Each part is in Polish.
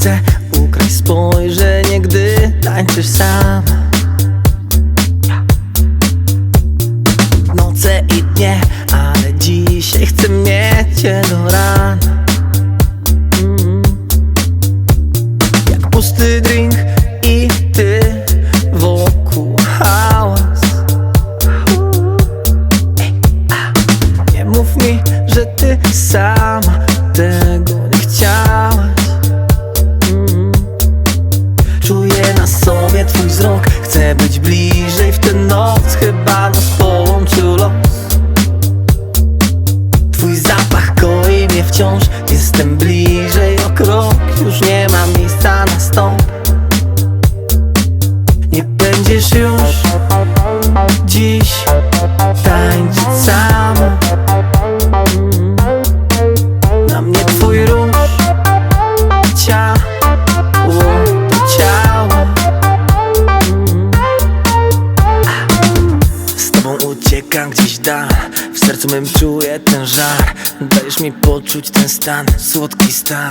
chcę ukraść spojrzenie, gdy tańczysz sama Noce i dnie, ale dzisiaj chcę mieć cię do rana Mm. Jak pusty drink i ty wokół hałas. Nie mów mi, że ty sama tego twój wzrok. Chcę być bliżej w tę noc Chyba nas połączył los Twój zapach koi mnie wciąż. Jestem bliżej o krok Już nie ma miejsca na stąd. Nie będziesz już Dziś uciekam gdzieś dal W sercu mym czuję ten żar. Dajesz mi poczuć ten stan. Słodki stan.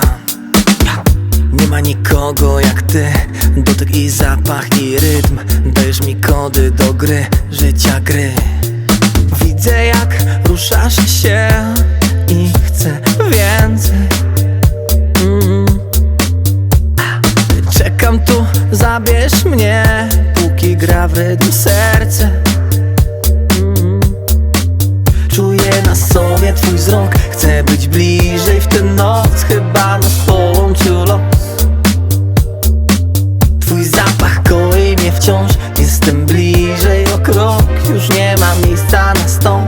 Nie ma nikogo jak ty. Dotyk i zapach i rytm. Dajesz mi kody do gry Życia gry. Widzę jak ruszasz się I chcę więcej. Mm. Czekam tu, zabierz mnie Póki gra w rytm serce mnie twój wzrok. Chcę być bliżej w tę noc Chyba nas połączył los Twój zapach koi mnie wciąż. Jestem bliżej o krok Już nie ma miejsca na stąd.